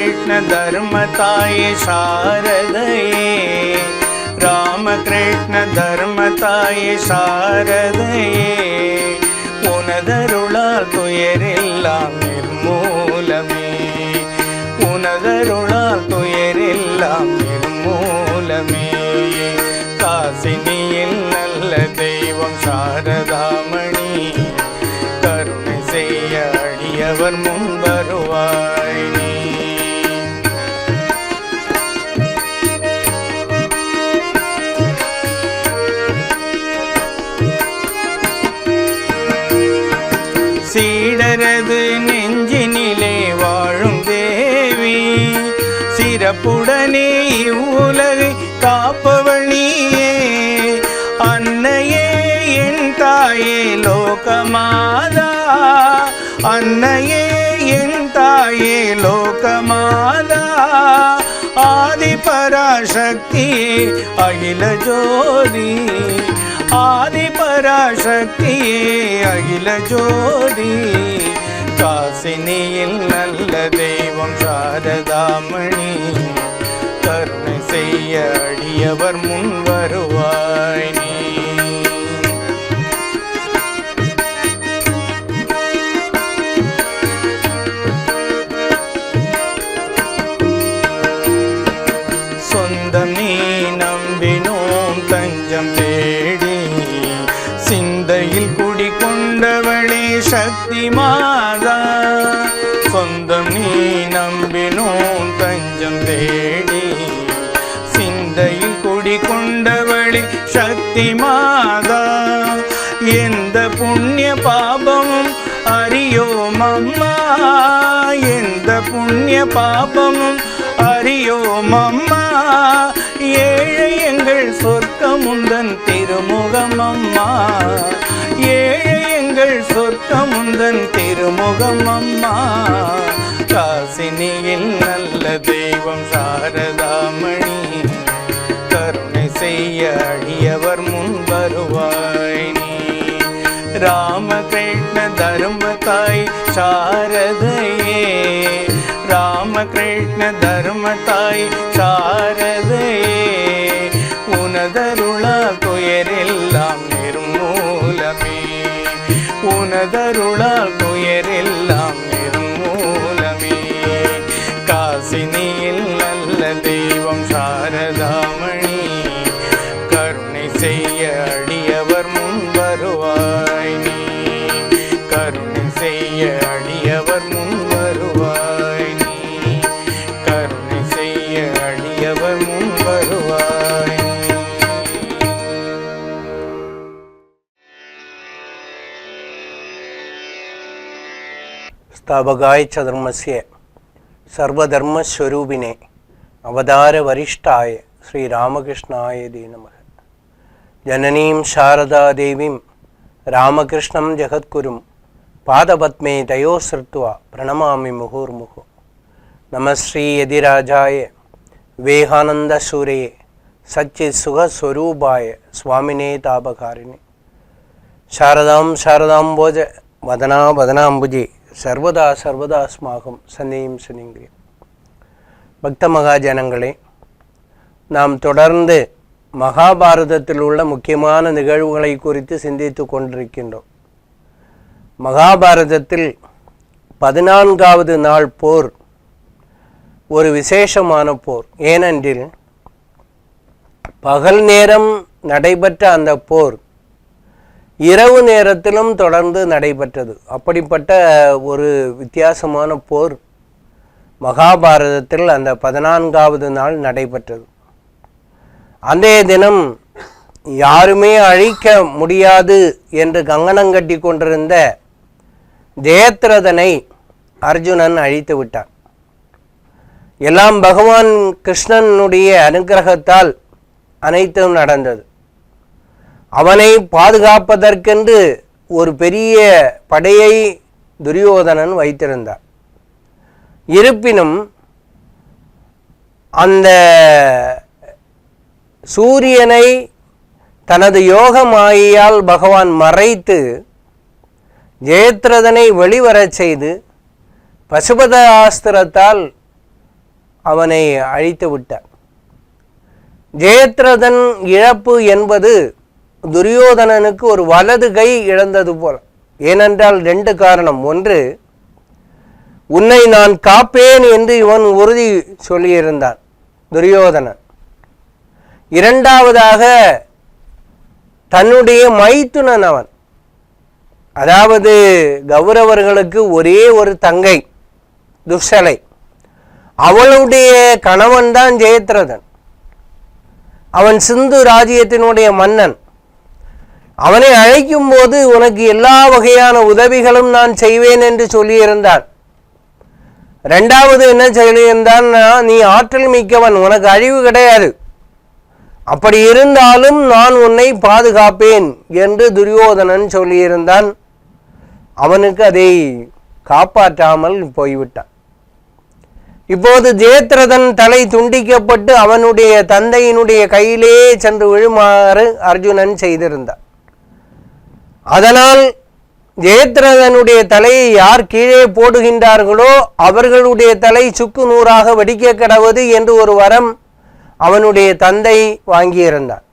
ராமகிருஷ்ண தர்ம தாயே சாரதையே. ராமகிருஷ்ண தர்ம தாயே சாரதையே. உனதருளால் துயரெல்லாம் நிர்மூலமே. உனதருளால் துயரெல்லாம் நிர்மூலமே. காசினியில் நல்ல தெய்வம் சாரதாமணி. கருணை செய்ய அடியவர் முன் வருவார். லோகமாதா. அன்னையே என் தாயே லோகமாதா. ஆதி பராசக்தி அகில ஜோதி. ஆதி பராசக்தி அகில ஜோதி. காசினியில் நல்ல தெய்வம் சாரதாமணி. கருணை செய்ய அடியவர் முன் வருவாய் நீ. நம்பினோம் தஞ்சம் தேடி. சிந்தையில் குடிகொண்டவளே சக்தி மாதா எந்த புண்ணிய பாபமும் அறியோம் அம்மா. எந்த புண்ணிய பாபமும் அறியோம் அம்மா. ஏழை எங்கள் சொர்க்கமுந்தன் திருமுகம் அம்மா. ஏழை சொர்க்கமுந்தன் திருமுகம் அம்மா. காசினியில் நல்ல தெய்வம் சாரதாமணி. கருணை செய்ய அடியவர் முன் வருவாய் நீ. ராமகிருஷ்ண தர்ம தாய் சாரதையே. ராமகிருஷ்ண தர்ம உனதருளா തവകായ ചതുർമസ്യ സർവധർമ്മസ്വരൂപിനെ അവതാരവരിഷ്ഠായ ശ്രീരാമകൃഷ്ണായ ദേ നമ. ജനനീം ശാരദാദേവീം രാമകൃഷ്ണം ജഗദ്ഗുരും പാദപത്മേ തയോസൃത്വ പ്രണമാമി മുഹുർമുഹു. നമശ്രീ യതിരാജായ വിവേകാനന്ദസൂരയെ സച്ചിത് സുഖസ്വരൂപായ സ്വാമിനെ താപകാരിണി. ശാരദാം ശാരദാംബോജ വദനാ വദനാംബുജി சர்வதா சர்வதாஸ்மாகும் சந்தேகம் சனிங்கிரியம் பக்த மகாஜனங்களே நாம் தொடர்ந்து மகாபாரதத்தில் உள்ள முக்கியமான நிகழ்வுகளை குறித்து சிந்தித்து கொண்டிருக்கின்றோம். மகாபாரதத்தில் பதினான்காவது நாள் போர் ஒரு விசேஷமான போர். ஏனென்றில் பகல் நேரம் நடைபெற்ற அந்த போர் இரவு நேரத்திலும் தொடர்ந்து நடைபெற்றது. அப்படிப்பட்ட ஒரு வித்தியாசமான போர் மகாபாரதத்தில் அந்த பதினான்காவது நாள் நடைபெற்றது. அன்றைய தினம் யாருமே அழிக்க முடியாது என்று கங்கணம் கட்டி கொண்டிருந்த ஜெயத்ரதனை அர்ஜுனன் அழித்து விட்டான். எல்லாம் பகவான் கிருஷ்ணனுடைய அனுக்கிரகத்தால் அனைத்தும் நடந்தது. அவனை பாதுகாப்பதற்கென்று ஒரு பெரிய படையை துரியோதனன் வைத்திருந்தார். இருப்பினும் அந்த சூரியனை தனது யோக மாயையால் பகவான் மறைத்து ஜெயத்ரதனை வெளிவரச் செய்து பசுபத ஆஸ்திரத்தால் அவனை அழித்து விட்டார். ஜெயத்ரதன் இழப்பு என்பது துரியோதனனுக்கு ஒரு வலது கை இழந்தது போல. ஏனென்றால் ரெண்டு காரணம். ஒன்று உன்னை நான் காப்பேன் என்று இவன் உறுதி சொல்லியிருந்தான் துரியோதனன். இரண்டாவதாக தன்னுடைய மைத்துனன் அவன். அதாவது கௌரவர்களுக்கு ஒரே ஒரு தங்கை துஷலை அவளுடைய கணவன் தான் ஜெயத்ரதன். அவன் சிந்து ராஜ்யத்தினுடைய மன்னன். அவனை அழைக்கும் போது உனக்கு எல்லா வகையான உதவிகளும் நான் செய்வேன் என்று சொல்லியிருந்தான் ரெண்டாவது என்ன சொல்லியிருந்தான்னா நீ ஆற்றல் மிக்கவன் உனக்கு அழிவு கிடையாது. அப்படி இருந்தாலும் நான் உன்னை பாதுகாப்பேன் என்று துரியோதனன் சொல்லியிருந்தான். அவனுக்கு அதை காப்பாற்றாமல் போய்விட்டான். இப்போது ஜெயத்ரதன் தலை துண்டிக்கப்பட்டு அவனுடைய தந்தையினுடைய கையிலே சென்று விழுமாறு அர்ஜுனன் செய்திருந்தான். அதனால் ஜெயத்ரதனுடைய தலையை யார் கீழே போடுகின்றார்களோ அவர்களுடைய தலை சுக்கு நூறாக வெடிக்க கிடவது என்று ஒரு வரம் அவனுடைய தந்தை வாங்கியிருந்தான்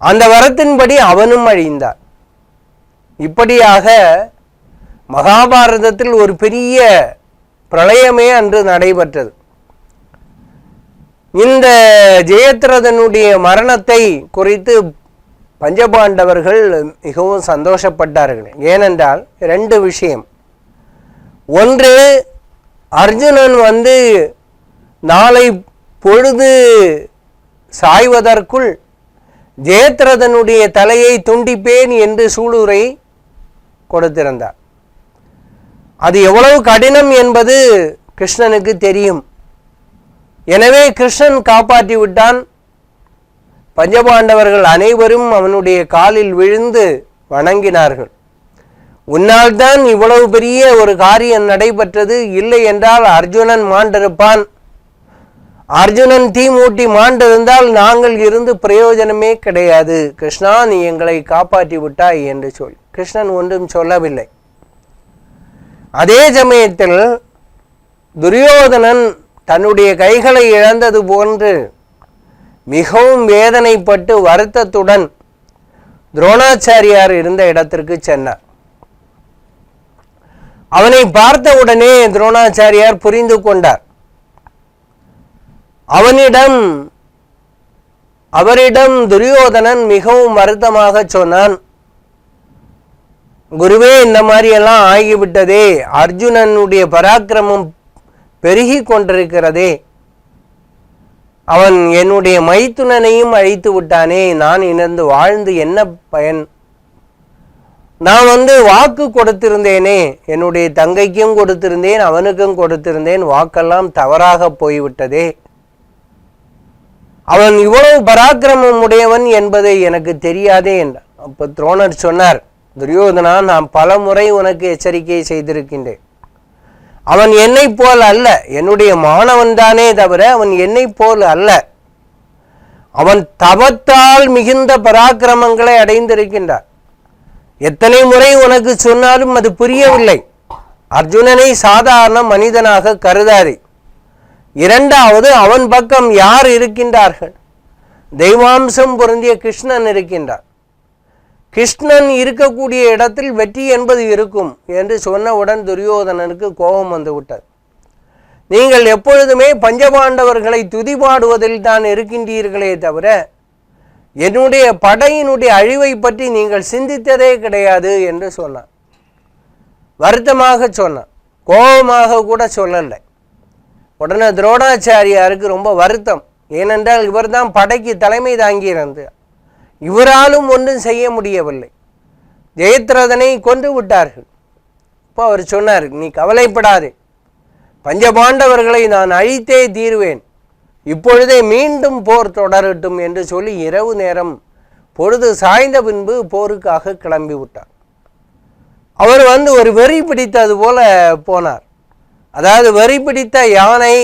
அந்த வரத்தின்படி அவனும் அழிந்தான் இப்படியாக மகாபாரதத்தில் ஒரு பெரிய பிரளயமே அன்று நடைபெற்றது. இந்த ஜெயத்ரதனுடைய மரணத்தை குறித்து பஞ்சபாண்டவர்கள் மிகவும் சந்தோஷப்பட்டார்கள். ஏனென்றால் ரெண்டு விஷயம். ஒன்று அர்ஜுனன் வந்து நாளை பொழுது சாய்வதற்குள் ஜெயத்ரதனுடைய தலையை துண்டிப்பேன் என்று சூளுரை கொடுத்திருந்தார். அது எவ்வளவு கடினம் என்பது கிருஷ்ணனுக்கு தெரியும். எனவே கிருஷ்ணன் காப்பாற்றி விட்டான் பஞ்சபாண்டவர்கள் அனைவரும் அவனுடைய காலில் விழுந்து வணங்கினார்கள். உன்னால் தான் இவ்வளவு பெரிய ஒரு காரியம் நடைபெற்றது. இல்லை என்றால் அர்ஜுனன் மாண்டிருப்பான். அர்ஜுனன் தீ மூட்டி மாண்டிருந்தால் நாங்கள் இருந்து பிரயோஜனமே கிடையாது. கிருஷ்ணா நீ எங்களை காப்பாற்றி விட்டாய் என்று சொல். கிருஷ்ணன் ஒன்றும் சொல்லவில்லை. அதே சமயத்தில் துரியோதனன் தன்னுடைய கைகளை இழந்தது போன்று மிகவும் வேதனைப்பட்டு வருத்தத்துடன் துரோணாச்சாரியார் இருந்த இடத்திற்கு சென்னார் அவனை பார்த்தவுடனே துரோணாச்சாரியார் புரிந்து கொண்டார். அவனிடம் அவரிடம் துரியோதனன் மிகவும் வருத்தமாக சொன்னான் குருவே இந்த மாதிரி எல்லாம் ஆகிவிட்டதே. அர்ஜுனனுடைய பராக்கிரமம் பெருகி கொண்டிருக்கிறதே. அவன் என்னுடைய மைத்துனனையும் அழித்து விட்டானே நான் இணைந்து வாழ்ந்து என்ன பயன்? நான் வந்து வாக்கு கொடுத்திருந்தேனே என்னுடைய தங்கைக்கும் கொடுத்திருந்தேன் அவனுக்கும் கொடுத்திருந்தேன் வாக்கெல்லாம் தவறாக போய்விட்டதே. அவன் இவ்வளவு பராக்கிரமம் உடையவன் என்பதை எனக்கு தெரியாதே என்றான். அப்போ துரோணர் சொன்னார் துரியோதனா நான் பல முறை உனக்கு எச்சரிக்கை செய்திருக்கின்றேன். அவன் என்னை போல் அல்ல. என்னுடைய மாணவன் தானே தவிர அவன் என்னை போல் அல்ல. அவன் தவத்தால் மிகுந்த பராக்கிரமங்களை அடைந்திருக்கின்றார் எத்தனை முறை உனக்கு சொன்னாலும் அது புரியவில்லை. அர்ஜுனனை சாதாரண மனிதனாக கருதாதே. இரண்டாவது அவன் பக்கம் யார் இருக்கின்றார்கள்? தெய்வாம்சம் பொருந்திய கிருஷ்ணன் இருக்கின்றார் கிருஷ்ணன் இருக்கக்கூடிய இடத்தில் வெற்றி என்பது இருக்கும் என்று சொன்னவுடன் துரியோதனனுக்கு கோபம் வந்துவிட்டது. நீங்கள் எப்பொழுதுமே பஞ்சபாண்டவர்களை துதிபாடுவதில் தான் இருக்கின்றீர்களே தவிர என்னுடைய படையினுடைய அழிவை பற்றி நீங்கள் சிந்தித்ததே கிடையாது என்று சொன்னான். வருத்தமாக சொன்னான். கோபமாக கூட சொல்லலை. உடனே துரோணாச்சாரியாருக்கு ரொம்ப வருத்தம். ஏனென்றால் இவர்தான் படைக்கு தலைமை தாங்கியிருந்தார். இவராலும் ஒன்றும் செய்ய முடியவில்லை. ஜெயத்ரதனை கொன்று விட்டார்கள். இப்போ அவர் சொன்னார் நீ கவலைப்படாதே. பஞ்சபாண்டவர்களை நான் அழித்தே தீருவேன். இப்பொழுதே மீண்டும் போர் தொடரட்டும் என்று சொல்லி இரவு நேரம் பொழுது சாய்ந்த பின்பு போருக்காக கிளம்பி விட்டார். அவர் வந்து ஒரு வெறி பிடித்தது போல போனார். அதாவது வெறி பிடித்த யானை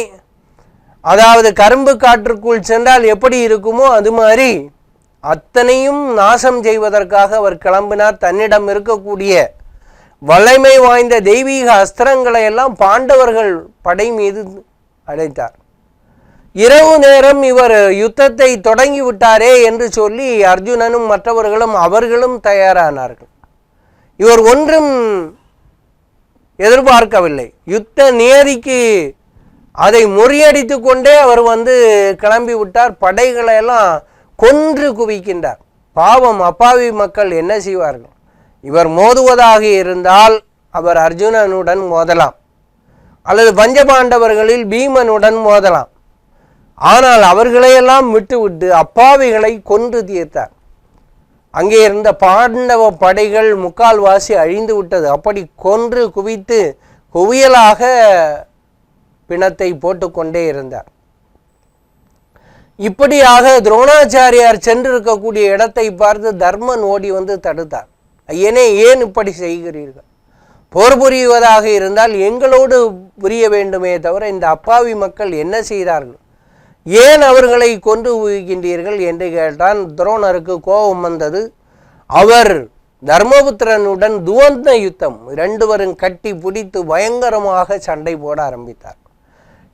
அதாவது கரும்பு காற்றுக்குள் சென்றால் எப்படி இருக்குமோ அது மாதிரி அத்தனையும் நாசம் செய்வதற்காக அவர் கிளம்பினார். தன்னிடம் இருக்கக்கூடிய வல்லமை வாய்ந்த தெய்வீக அஸ்திரங்களை எல்லாம் பாண்டவர்கள் படை மீது அழைத்தார் இரவு நேரம் இவர் யுத்தத்தை தொடங்கி விட்டாரே என்று சொல்லி அர்ஜுனனும் மற்றவர்களும் அவர்களும் தயாரானார்கள். இவர் ஒன்றும் எதிர்பார்க்கவில்லை. யுத்த நியதிக்கு அதை முறியடித்து கொண்டே அவர் வந்து கிளம்பி விட்டார் படைகளை எல்லாம் கொன்று குவிக்கின்றார். பாவம் அப்பாவி மக்கள் என்ன செய்வார்கள்? இவர் மோதுவதாக இருந்தால் அவர் அர்ஜுனனுடன் மோதலாம். அல்லது பஞ்சபாண்டவர்களில் பீமனுடன் மோதலாம். ஆனால் அவர்களையெல்லாம் விட்டுவிட்டு அப்பாவிகளை கொன்று தீர்த்தார். அங்கே இருந்த பாண்டவ படைகள் முக்கால்வாசி அழிந்து விட்டது. அப்படி கொன்று குவித்து குவியலாக பிணத்தை போட்டுக்கொண்டே இருந்தார். இப்படியாக துரோணாச்சாரியார் சென்றிருக்கக்கூடிய இடத்தை பார்த்து தர்மன் ஓடி வந்து தடுத்தார். ஐயனே ஏன் இப்படி செய்கிறீர்கள்? போர் புரிவதாக இருந்தால் எங்களோடு புரிய வேண்டுமே தவிர இந்த அப்பாவி மக்கள் என்ன செய்தார்கள்? ஏன் அவர்களை கொண்டு உகின்றீர்கள் என்று கேட்டான். துரோணருக்கு கோபம் வந்தது. அவர் தர்மபுத்திரனுடன் துவந்த யுத்தம் ரெண்டுவரும் கட்டி பிடித்து பயங்கரமாக சண்டை போட ஆரம்பித்தார்.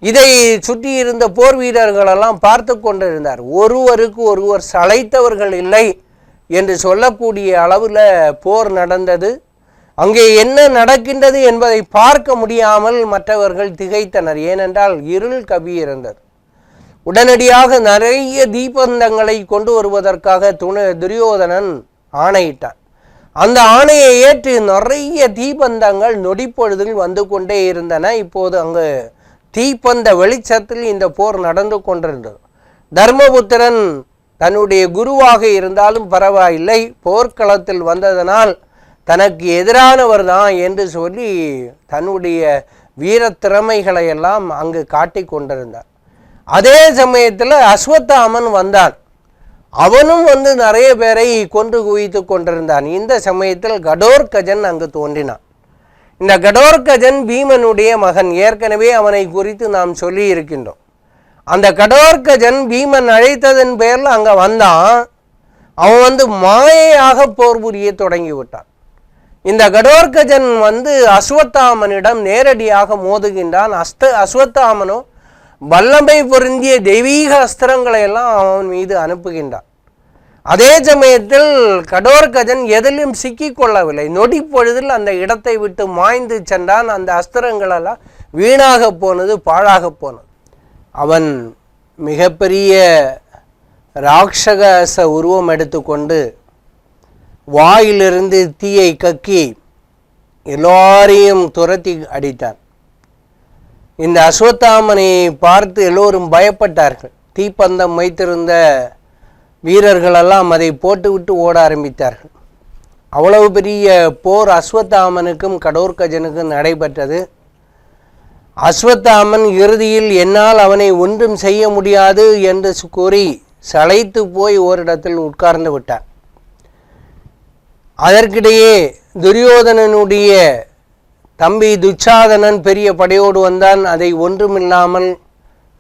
இதை சுற்றி இருந்த போர் வீரர்களெல்லாம் பார்த்து கொண்டிருந்தார். ஒருவருக்கு ஒருவர் சளைத்தவர்கள் இல்லை என்று சொல்லக்கூடிய அளவில் போர் நடந்தது. அங்கே என்ன நடக்கின்றது என்பதை பார்க்க முடியாமல் மற்றவர்கள் திகைத்தனர். ஏனென்றால் இருள் கவியிருந்தது உடனடியாக நிறைய தீபந்தங்களை கொண்டு வருவதற்காக துணை துரியோதனன் ஆணையிட்டான். அந்த ஆணையை ஏற்று நிறைய தீபந்தங்கள் நொடிப்பொழுதில் வந்து கொண்டே இருந்தன. இப்போது அங்கு தீப்பந்த வெளிச்சத்தில் இந்த போர் நடந்து கொண்டிருந்தது. தர்மபுத்திரன் தன்னுடைய குருவாக இருந்தாலும் பரவாயில்லை போர்க்களத்தில் வந்ததனால் தனக்கு எதிரானவர் தான் என்று சொல்லி தன்னுடைய வீர திறமைகளை எல்லாம் அங்கு காட்டிக் கொண்டிருந்தார். அதே சமயத்தில் அஸ்வத்தாமன் வந்தான். அவனும் வந்து நிறைய பேரை கொன்று குவித்து கொண்டிருந்தான். இந்த சமயத்தில் கடோர்கஜன் அங்கு தோன்றினான். இந்த கடோர்கஜன் பீமனுடைய மகன். ஏற்கனவே அவனை குறித்து நாம் சொல்லி இருக்கின்றோம் அந்த கடோர்கஜன் பீமன் அழைத்ததன் பெயரில் அங்கே வந்தான். அவன் வந்து மாயையாக போர் புரிய தொடங்கி விட்டான் இந்த கடோர்கஜன் வந்து அஸ்வத்தாமனிடம் நேரடியாக மோதுகின்றான். அஸ்த அஸ்வத்தாமனோ வல்லமை பொருந்திய தெய்வீக அஸ்திரங்களை எல்லாம் அவன் மீது அனுப்புகின்றான். அதே சமயத்தில் கடோர்கஜன் எதிலும் சிக்கிக் கொள்ளவில்லை நொடி பொழுதில் அந்த இடத்தை விட்டு மாய்ந்து சென்றான். அந்த அஸ்திரங்களெல்லாம் வீணாக போனது பாழாக போனது. அவன் மிகப்பெரிய ராட்சகச உருவம் எடுத்துக்கொண்டு வாயிலிருந்து தீயை கக்கி எல்லோரையும் துரத்தி அடித்தான். இந்த அஸ்வத்தாமனை பார்த்து எல்லோரும் பயப்பட்டார்கள். தீப்பந்தம் வைத்திருந்த வீரர்களெல்லாம் அதை போட்டுவிட்டு ஓட ஆரம்பித்தார்கள். அவ்வளவு பெரிய போர் அஸ்வத்தாமனுக்கும் கடோர்கஜனுக்கும் நடைபெற்றது. அஸ்வத்தாமன் இறுதியில் என்னால் அவனை ஒன்றும் செய்ய முடியாது என்று கூறி சளைத்து போய் ஓரிடத்தில் உட்கார்ந்து விட்டான். அதற்கிடையே துரியோதனனுடைய தம்பி துச்சாதனன் பெரிய படையோடு வந்தான். அதை ஒன்றுமில்லாமல்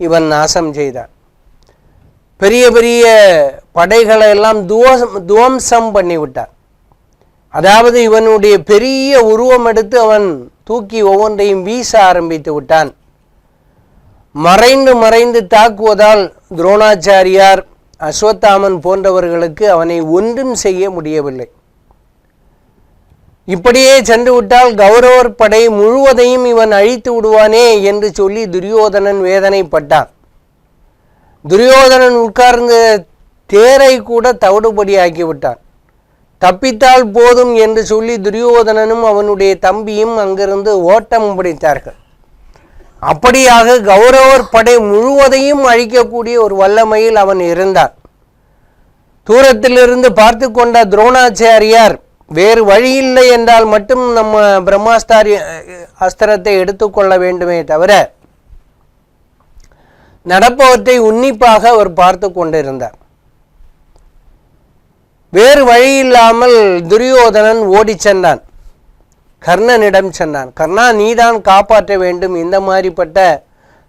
இவன் நாசம் செய்தான். பெரிய பெரிய படைகளை எல்லாம் துவசம் துவம்சம் பண்ணிவிட்டான் அதாவது இவனுடைய பெரிய உருவம் எடுத்து அவன் தூக்கி ஒவ்வொன்றையும் வீச ஆரம்பித்து விட்டான். மறைந்து மறைந்து தாக்குவதால் துரோணாச்சாரியார் அஸ்வத்தாமன் போன்றவர்களுக்கு அவனை ஒன்றும் செய்ய முடியவில்லை. இப்படியே சென்று விட்டால் கௌரவர் படை முழுவதையும் இவன் அழித்து விடுவானே என்று சொல்லி துரியோதனன் வேதனைப்பட்டான். துரியோதனன் உட்கார்ந்த தேரை கூட தவிடுபடியாக்கி விட்டான் தப்பித்தால் போதும் என்று சொல்லி துரியோதனனும் அவனுடைய தம்பியும் அங்கிருந்து ஓட்டம் பிடித்தார்கள். அப்படியாக கௌரவர் படை முழுவதையும் அழிக்கக்கூடிய ஒரு வல்லமையில் அவன் இருந்தான். தூரத்திலிருந்து பார்த்து கொண்ட துரோணாச்சாரியார் வேறு வழி இல்லை என்றால் மட்டும் நம்ம பிரம்மாஸ்தாரி அஸ்திரத்தை எடுத்துக்கொள்ள வேண்டுமே தவிர நடப்பவற்றை உன்னிப்பாக அவர் பார்த்து கொண்டிருந்தார். வேறு வழி இல்லாமல் துரியோதனன் ஓடிச் சென்றான். கர்ணனிடம் சென்றான். கர்ணா நீதான் காப்பாற்ற வேண்டும். இந்த மாதிரிப்பட்ட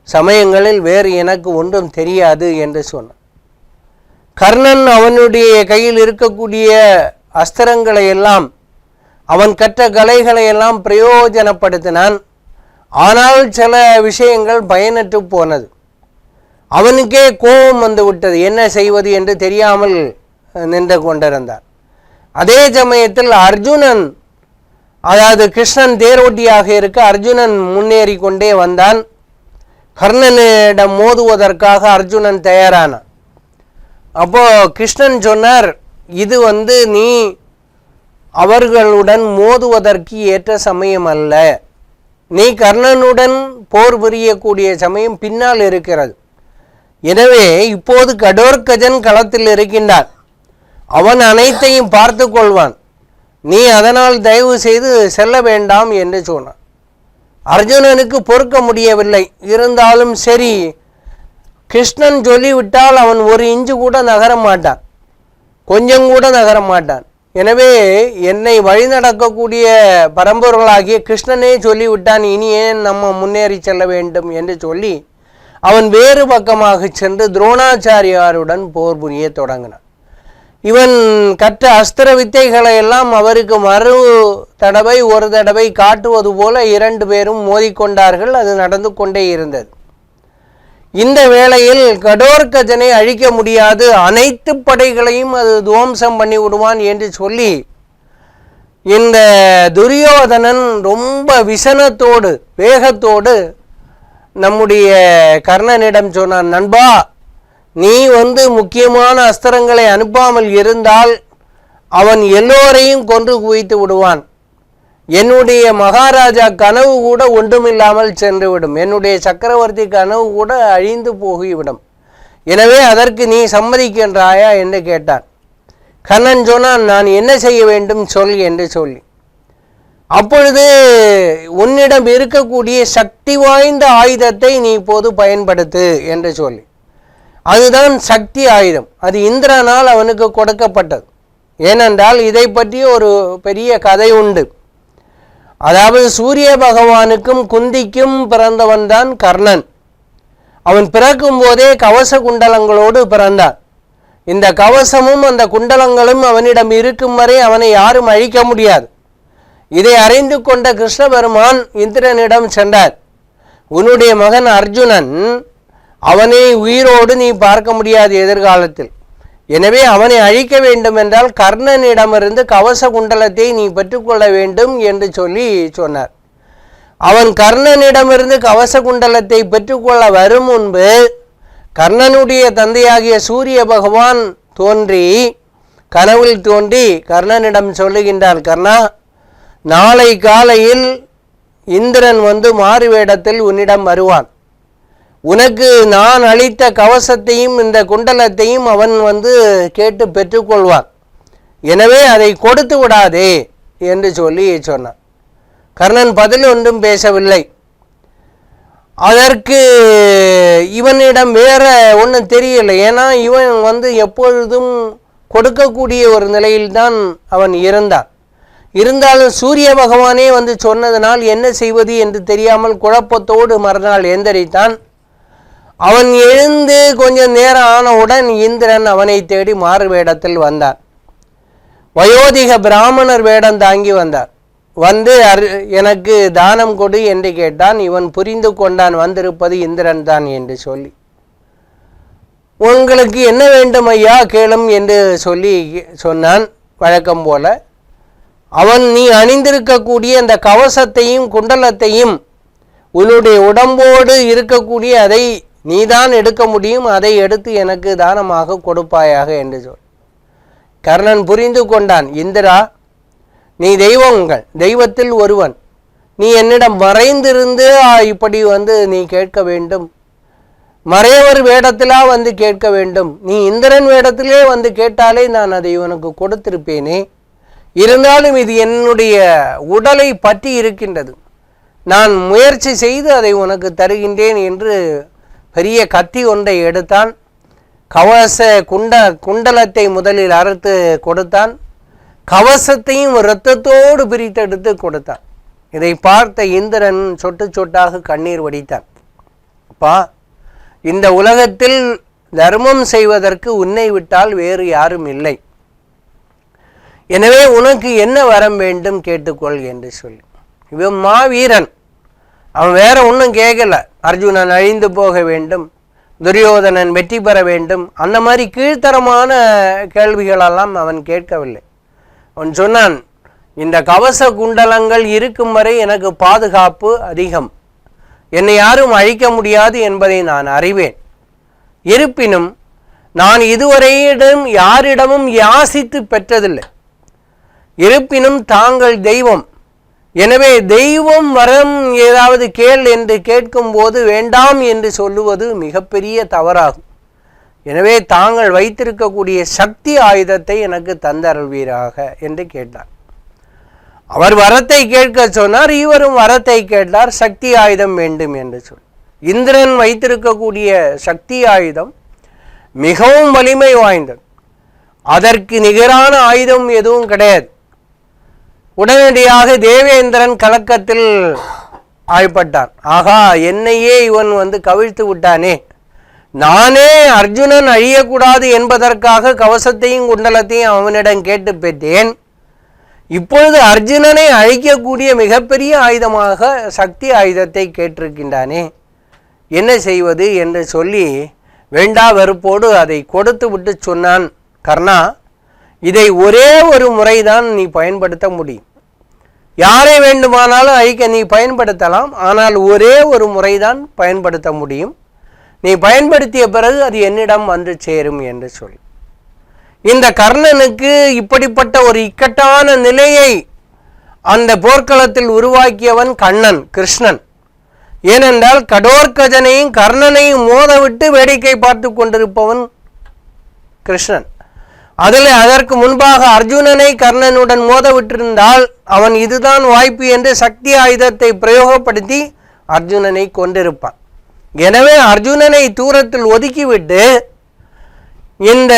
சமயங்களில் வேறு எனக்கு ஒன்றும் தெரியாது என்று சொன்னான். கர்ணன் அவனுடைய கையில் இருக்கக்கூடிய அஸ்திரங்களை எல்லாம் அவன் கற்ற கலைகளை எல்லாம் பிரயோஜனப்படுத்தினான். ஆனால் சில விஷயங்கள் பயனற்று போனது. அவனுக்கே கோபம் வந்து விட்டது. என்ன செய்வது என்று தெரியாமல் நின்று கொண்டிருந்தார். அதே சமயத்தில் அர்ஜுனன் அதாவது கிருஷ்ணன் தேரோட்டியாக இருக்க அர்ஜுனன் முன்னேறி கொண்டே வந்தான். கர்ணனிடம் மோதுவதற்காக அர்ஜுனன் தயாரானான். அப்போ கிருஷ்ணன் சொன்னார் இது வந்து நீ அவர்களுடன் மோதுவதற்கு ஏற்ற சமயம் அல்ல. நீ கர்ணனுடன் போர் புரியக்கூடிய சமயம் பின்னால் இருக்கிறது. எனவே இப்போது கடோர்கஜன் களத்தில் இருக்கின்றார். அவன் அனைத்தையும் பார்த்து கொள்வான். நீ அதனால் தயவு செய்து செல்ல வேண்டாம் என்று சொன்னான். அர்ஜுனனுக்கு பொறுக்க முடியவில்லை. இருந்தாலும் சரி கிருஷ்ணன் சொல்லிவிட்டால் அவன் ஒரு இஞ்சு கூட நகர மாட்டான். கொஞ்சம் கூட நகர மாட்டான். எனவே என்னை வழிநடக்கக்கூடிய பரம்பொருளாகிய கிருஷ்ணனே சொல்லிவிட்டான். இனி ஏன் நம்ம முன்னேறி செல்ல வேண்டும் என்று சொல்லி அவன் வேறு பக்கமாக சென்று துரோணாச்சாரியாருடன் போர் புரிய தொடங்கினான். இவன் கற்ற அஸ்திர வித்தைகளை எல்லாம் அவருக்கு மறு தடவை ஒரு தடவை காட்டுவது போல இரண்டு பேரும் மோதிக்கொண்டார்கள். அது நடந்து கொண்டே இருந்தது. இந்த வேளையில் கடோர்கஜனை அழிக்க முடியாது. அனைத்து படைகளையும் அது துவம்சம் பண்ணி விடுவான் என்று சொல்லி இந்த துரியோதனன் ரொம்ப விசனத்தோடு வேகத்தோடு நம்முடைய கர்ணனிடம் சொன்னான் நண்பா நீ வந்து முக்கியமான அஸ்திரங்களை அனுப்பாமல் இருந்தால் அவன் எல்லோரையும் கொன்று குவித்து விடுவான். என்னுடைய மகாராஜா கனவு கூட ஒன்றுமில்லாமல் சென்றுவிடும். என்னுடைய சக்கரவர்த்தி கனவு கூட அழிந்து போகிவிடும். எனவே அதற்கு நீ சம்மதிக்கின்றாயா? என்று கேட்டான். கண்ணன் சொன்னான் நான் என்ன செய்ய வேண்டும்? சொல் என்று சொல்லி. அப்பொழுது உன்னிடம் இருக்கக்கூடிய சக்தி வாய்ந்த ஆயுதத்தை நீ இப்போது பயன்படுத்து என்று சொல்லி. அதுதான் சக்தி ஆயுதம். அது இந்திரனால் அவனுக்கு கொடுக்கப்பட்டது. ஏனென்றால் இதை பற்றி ஒரு பெரிய கதை உண்டு. அதாவது சூரிய பகவானுக்கும் குந்திக்கும் பிறந்தவன் தான் கர்ணன். அவன் பிறக்கும் போதே கவச குண்டலங்களோடு பிறந்தான் இந்த கவசமும் அந்த குண்டலங்களும் அவனிடம் இருக்கும் வரை அவனை யாரும் அழிக்க முடியாது. இதை அறிந்து கொண்ட கிருஷ்ண பெருமான் இந்திரனிடம் சென்றார். உன்னுடைய மகன் அர்ஜுனன் அவனை உயிரோடு நீ பார்க்க முடியாது எதிர்காலத்தில். எனவே அவனை அழிக்க வேண்டும் என்றால் கர்ணனிடமிருந்து கவச குண்டலத்தை நீ பெற்றுக்கொள்ள வேண்டும் என்று சொல்லி சொன்னார். அவன் கர்ணனிடமிருந்து கவச குண்டலத்தை பெற்றுக்கொள்ள வரும் முன்பு கர்ணனுடைய தந்தையாகிய சூரிய பகவான் தோன்றி கனவில் தோன்றி கர்ணனிடம் சொல்லுகின்றார் கர்ணா நாளை காலையில் இந்திரன் வந்து மாறு வேடத்தில் உன்னிடம் வருவான். உனக்கு நான் அளித்த கவசத்தையும் இந்த குண்டலத்தையும் அவன் வந்து கேட்டு பெற்றுக்கொள்வான். எனவே அதை கொடுத்து விடாதே என்று சொல்லி சொன்னான். கர்ணன் பதில் ஒன்றும் பேசவில்லை. அதற்கு இவனிடம் வேற ஒன்றும் தெரியலை ஏன்னா இவன் வந்து எப்பொழுதும் கொடுக்கக்கூடிய ஒரு நிலையில்தான் அவன் இருந்தான். இருந்தாலும் சூரிய பகவானே வந்து சொன்னதனால் என்ன செய்வது என்று தெரியாமல் குழப்பத்தோடு மறுநாள் எந்திரித்தான். அவன் எழுந்து கொஞ்சம் நேரம் ஆனவுடன் இந்திரன் அவனை தேடி மாறு வேடத்தில் வந்தான் வயோதிக பிராமணர் வேடம் தாங்கி வந்தார். வந்து அரு எனக்கு தானம் கொடு என்று கேட்டான். இவன் புரிந்து கொண்டான் வந்திருப்பது இந்திரன் தான் என்று சொல்லி. உங்களுக்கு என்ன வேண்டும் ஐயா? கேளும் என்று சொல்லி சொன்னான் வழக்கம் போல. அவன் நீ அணிந்திருக்கக்கூடிய அந்த கவசத்தையும் குண்டலத்தையும் உன்னுடைய உடம்போடு இருக்கக்கூடிய அதை நீதான் எடுக்க முடியும் அதை எடுத்து எனக்கு தானமாக கொடுப்பாயாக என்று சொல். கர்ணன் புரிந்து கொண்டான் இந்திரா நீ தெய்வங்கள் தெய்வத்தில் ஒருவன். நீ என்னிடம் மறைந்திருந்து இப்படி வந்து நீ கேட்க வேண்டும். மறையவர் வேடத்திலா வந்து கேட்க வேண்டும். நீ இந்திரன் வேடத்திலே வந்து கேட்டாலே நான் அதை உனக்கு கொடுத்திருப்பேனே. இருந்தாலும் இது என்னுடைய உடலை பற்றி இருக்கின்றது. நான் முயற்சி செய்து அதை உனக்கு தருகின்றேன் என்று பெரிய கத்தி ஒன்றை எடுத்தான். கவச குண்ட குண்டலத்தை முதலில் அறுத்து கொடுத்தான். கவசத்தையும் இரத்தத்தோடு பிரித்தெடுத்து கொடுத்தான். இதை பார்த்த இந்திரன் சொட்டு சொட்டாக கண்ணீர் வடித்தான். அப்பா இந்த உலகத்தில் தர்மம் செய்வதற்கு உன்னை விட்டால் வேறு யாரும் இல்லை. எனவே உனக்கு என்ன வரம் வேண்டும் கேட்டுக்கொள் என்று சொல்லி. இவன் மாவீரன். அவன் வேற ஒன்றும் கேட்கல. அர்ஜுனன் அழிந்து போக வேண்டும். துரியோதனன் வெற்றி பெற வேண்டும். அந்த மாதிரி கீழ்த்தரமான கேள்விகளெல்லாம் அவன் கேட்கவில்லை. அவன் சொன்னான் இந்த கவச குண்டலங்கள் இருக்கும் வரை எனக்கு பாதுகாப்பு அதிகம். என்னை யாரும் அழிக்க முடியாது என்பதை நான் அறிவேன். இருப்பினும் நான் இதுவரையிடம் யாரிடமும் யாசித்து பெற்றதில்லை. இருப்பினும் தாங்கள் தெய்வம். எனவே தெய்வம் வரம் ஏதாவது கேள் என்று கேட்கும்போது வேண்டாம் என்று சொல்லுவது மிகப்பெரிய தவறாகும். எனவே தாங்கள் வைத்திருக்கக்கூடிய சக்தி ஆயுதத்தை எனக்கு தந்தருள்வீராக என்று கேட்டார். அவர் வரத்தை கேட்க சொன்னார் இவரும் வரத்தை கேட்டார் சக்தி ஆயுதம் வேண்டும் என்று சொல். இந்திரன் வைத்திருக்கக்கூடிய சக்தி ஆயுதம் மிகவும் வலிமை வாய்ந்தது. அதற்கு நிகரான ஆயுதம் எதுவும் கிடையாது. உடனடியாக தேவேந்திரன் கலக்கத்தில் ஆய்ப்பட்டான் ஆகா என்னையே இவன் வந்து கவிழ்த்து விட்டானே. நானே அர்ஜுனன் அழியக்கூடாது என்பதற்காக கவசத்தையும் குண்டலத்தையும் அவனிடம் கேட்டு பெற்றேன். இப்பொழுது அர்ஜுனனை அழிக்கக்கூடிய மிகப்பெரிய ஆயுதமாக சக்தி ஆயுதத்தை கேட்டிருக்கின்றானே. என்ன செய்வது? என்று சொல்லி வேண்டா வெறுப்போடு அதை கொடுத்து விட்டு சொன்னான் கர்ணா. இதை ஒரே ஒரு முறைதான் நீ பயன்படுத்த முடியும். யாரை வேண்டுமானாலும் அழிக்க நீ பயன்படுத்தலாம் ஆனால் ஒரே ஒரு முறைதான் பயன்படுத்த முடியும். நீ பயன்படுத்திய பிறகு அது என்னிடம் வந்து சேரும் என்று சொல்லி இந்த கர்ணனுக்கு இப்படிப்பட்ட ஒரு இக்கட்டான நிலையை அந்த போர்க்களத்தில் உருவாக்கியவன் கண்ணன் கிருஷ்ணன். ஏனென்றால் கடோர்கஜனையும் கர்ணனையும் மோதவிட்டு வேடிக்கை பார்த்து கொண்டிருப்பவன் கிருஷ்ணன். அதில் அதற்கு முன்பாக அர்ஜுனனை கர்ணனுடன் மோதவிட்டிருந்தால் அவன் இதுதான் வாய்ப்பு என்று சக்தி ஆயுதத்தை பிரயோகப்படுத்தி அர்ஜுனனை கொண்டிருப்பான் எனவே அர்ஜுனனை தூரத்தில் ஒதுக்கிவிட்டு இந்த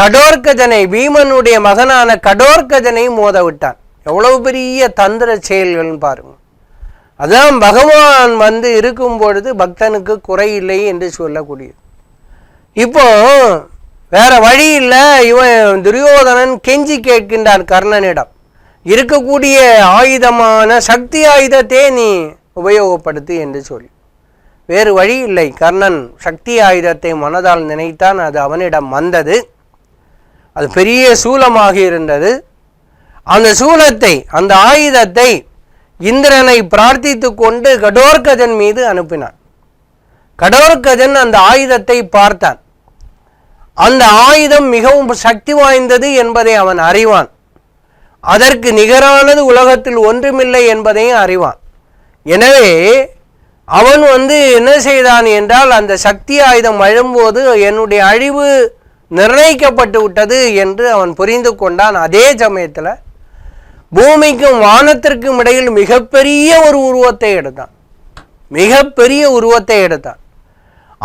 கடோர்கஜனை பீமனுடைய மகனான கடோர்கஜனை மோதவிட்டான். எவ்வளவு பெரிய தந்திர செயல்கள்னு பாருங்க. அதான் பகவான் வந்து இருக்கும் பொழுது பக்தனுக்கு குறையில்லை என்று சொல்லக்கூடியது. இப்போ வேற வழி இல்லை. இவன் துரியோதனன் கெஞ்சி கேட்கின்றான் கர்ணனிடம். இருக்கக்கூடிய ஆயுதமான சக்தி ஆயுதத்தை நீ உபயோகப்படுத்து என்று சொல்லி வேறு வழி இல்லை. கர்ணன் சக்தி ஆயுதத்தை மனதால் நினைத்தான் அது அவனிடம் வந்தது. அது பெரிய சூலமாக இருந்தது. அந்த சூலத்தை அந்த ஆயுதத்தை இந்திரனை பிரார்த்தித்து கொண்டு கடோர்கஜன் மீது அனுப்பினான். கடோர்கஜன் அந்த ஆயுதத்தை பார்த்தான். அந்த ஆயுதம் மிகவும் சக்தி வாய்ந்தது என்பதை அவன் அறிவான். அதற்கு நிகரானது உலகத்தில் ஒன்றுமில்லை என்பதையும் அறிவான். எனவே அவன் வந்து என்ன செய்தான் என்றால் அந்த சக்தி ஆயுதம் அழும்போது என்னுடைய அழிவு நிர்ணயிக்கப்பட்டு விட்டது என்று அவன் புரிந்து கொண்டான். அதே சமயத்தில் பூமிக்கும் வானத்திற்கும் இடையில் மிகப்பெரிய ஒரு உருவத்தை எடுத்தான். மிகப்பெரிய உருவத்தை எடுத்தான்.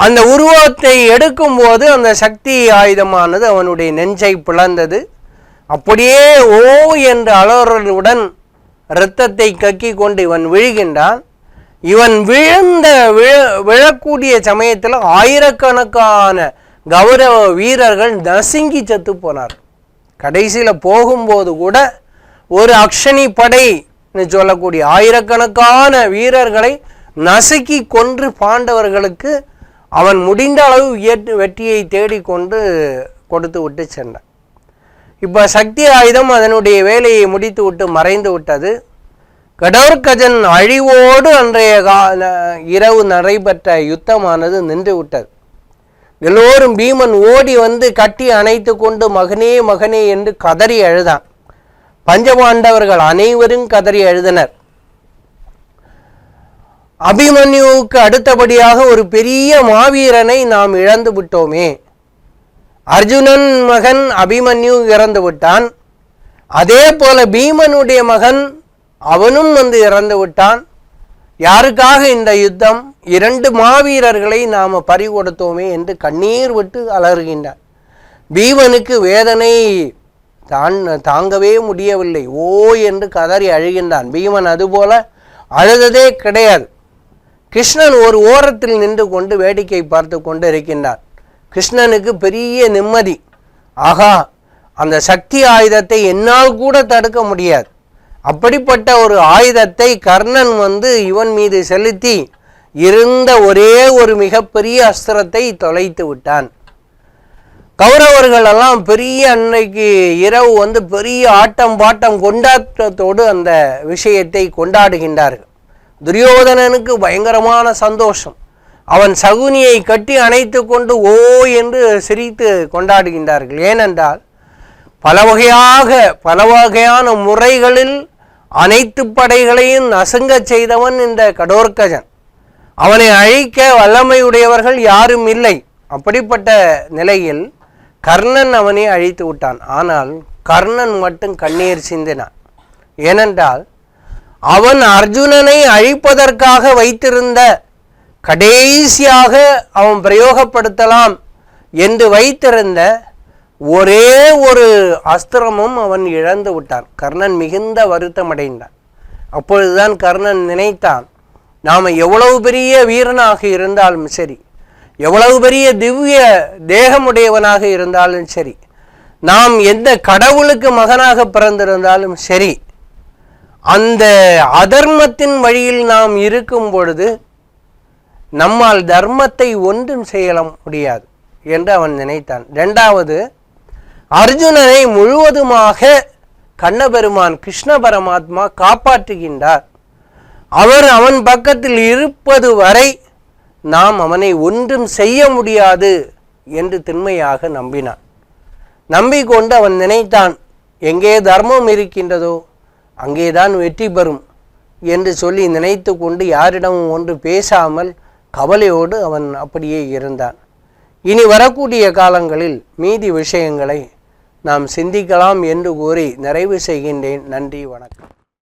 அந்த உருவத்தை எடுக்கும்போது அந்த சக்தி ஆயுதமானது அவனுடைய நெஞ்சை பிளந்தது. அப்படியே ஓ என்ற அலறலுடன் இரத்தத்தை கக்கி கொண்டு இவன் விழுகின்றான். இவன் விழுந்த விழ விழக்கூடிய சமயத்தில் ஆயிரக்கணக்கான கௌரவ வீரர்கள் நசுங்கி செத்து போனார். கடைசியில் போகும்போது கூட ஒரு அக்ஷனி படைன்னு சொல்லக்கூடிய ஆயிரக்கணக்கான வீரர்களை நசுக்கி கொன்று பாண்டவர்களுக்கு அவன் முடிந்த அளவு இயற்று வெற்றியை தேடிக்கொண்டு கொடுத்து விட்டு சென்றான். இப்போ சக்தி ஆயுதம் அதனுடைய வேலையை முடித்து விட்டு மறைந்து விட்டது. கடோர்கஜன் அழிவோடு அன்றைய கால இரவு நடைபெற்ற யுத்தமானது நின்று விட்டது. எல்லோரும் பீமன் ஓடி வந்து கட்டி அணைத்து கொண்டு மகனே மகனே என்று கதறி அழுதான். பஞ்சபாண்டவர்கள் அனைவரும் கதறி அழுதனர். அபிமன்யுவுக்கு அடுத்தபடியாக ஒரு பெரிய மாவீரனை நாம் இழந்து விட்டோமே. அர்ஜுனன் மகன் அபிமன்யு இறந்து விட்டான். அதே போல பீமனுடைய மகன் அவனும் வந்து இறந்து விட்டான். யாருக்காக இந்த யுத்தம்? இரண்டு மாவீரர்களை நாம் பறிகொடுத்தோமே என்று கண்ணீர் விட்டு அலறுகின்றார். பீமனுக்கு வேதனை தான் தாங்கவே முடியவில்லை. ஓ என்று கதறி அழுகின்றான். பீமன் அதுபோல அழுததே கிடையாது. கிருஷ்ணன் ஒரு ஓரத்தில் நின்று கொண்டு வேடிக்கை பார்த்து கொண்டு இருக்கின்றார். கிருஷ்ணனுக்கு பெரிய நிம்மதி. ஆகா அந்த சக்தி ஆயுதத்தை என்னால் கூட தடுக்க முடியாது. அப்படிப்பட்ட ஒரு ஆயுதத்தை கர்ணன் வந்து இவன் மீது செலுத்தி இருந்த ஒரே ஒரு மிகப்பெரிய அஸ்திரத்தை தொலைத்து விட்டான். கௌரவர்களெல்லாம் பெரிய அன்னைக்கு இரவு வந்து பெரிய ஆட்டம் பாட்டம் கொண்டாட்டத்தோடு அந்த விஷயத்தை கொண்டாடுகின்றார்கள். துரியோதனனுக்கு பயங்கரமான சந்தோஷம். அவன் சகுனியை கட்டி அணைத்து கொண்டு ஓ என்று சிரித்து கொண்டாடுகின்றார்கள். ஏனென்றால் பல வகையாக பல வகையான முறைகளில் அனைத்து படைகளையும் நசுங்க செய்தவன் இந்த கடோர்கஜன். அவனை அழிக்க வல்லமையுடையவர்கள் யாரும் இல்லை. அப்படிப்பட்ட நிலையில் கர்ணன் அவனை அழித்து விட்டான். ஆனால் கர்ணன் மட்டும் கண்ணீர் சிந்தினான். ஏனென்றால் அவன் அர்ஜுனனை அழிப்பதற்காக வைத்திருந்த கடைசியாக அவன் பிரயோகப்படுத்தலாம் என்று வைத்திருந்த ஒரே ஒரு அஸ்திரமும் அவன் இழந்து விட்டான். கர்ணன் மிகுந்த வருத்தம் அடைந்தான். அப்பொழுதுதான் கர்ணன் நினைத்தான் நாம் எவ்வளவு பெரிய வீரனாக இருந்தாலும் சரி எவ்வளவு பெரிய திவ்ய தேகமுடையவனாக இருந்தாலும் சரி நாம் எந்த கடவுளுக்கு மகனாக பிறந்திருந்தாலும் சரி அந்த அதர்மத்தின் வழியில் நாம் இருக்கும் பொழுது நம்மால் தர்மத்தை ஒன்றும் செய்ய முடியாது என்று அவன் நினைத்தான். ரெண்டாவது அர்ஜுனனை முழுவதுமாக கண்ணபெருமான் கிருஷ்ண பரமாத்மா காப்பாற்றுகின்றார். அவர் அவன் பக்கத்தில் இருப்பது வரை நாம் அவனை ஒன்றும் செய்ய முடியாது என்று திண்மையாக நம்பினான். நம்பிக்கொண்டு அவன் நினைத்தான் எங்கே தர்மம் இருக்கின்றதோ அங்கேதான் வெற்றி பெறும் என்று சொல்லி நினைத்து கொண்டு யாரிடமும் ஒன்று பேசாமல் கவலையோடு அவன் அப்படியே இருந்தான். இனி வரக்கூடிய காலங்களில் மீதி விஷயங்களை நாம் சிந்திக்கலாம் என்று கூறி நிறைவு செய்கின்றேன். நன்றி வணக்கம்.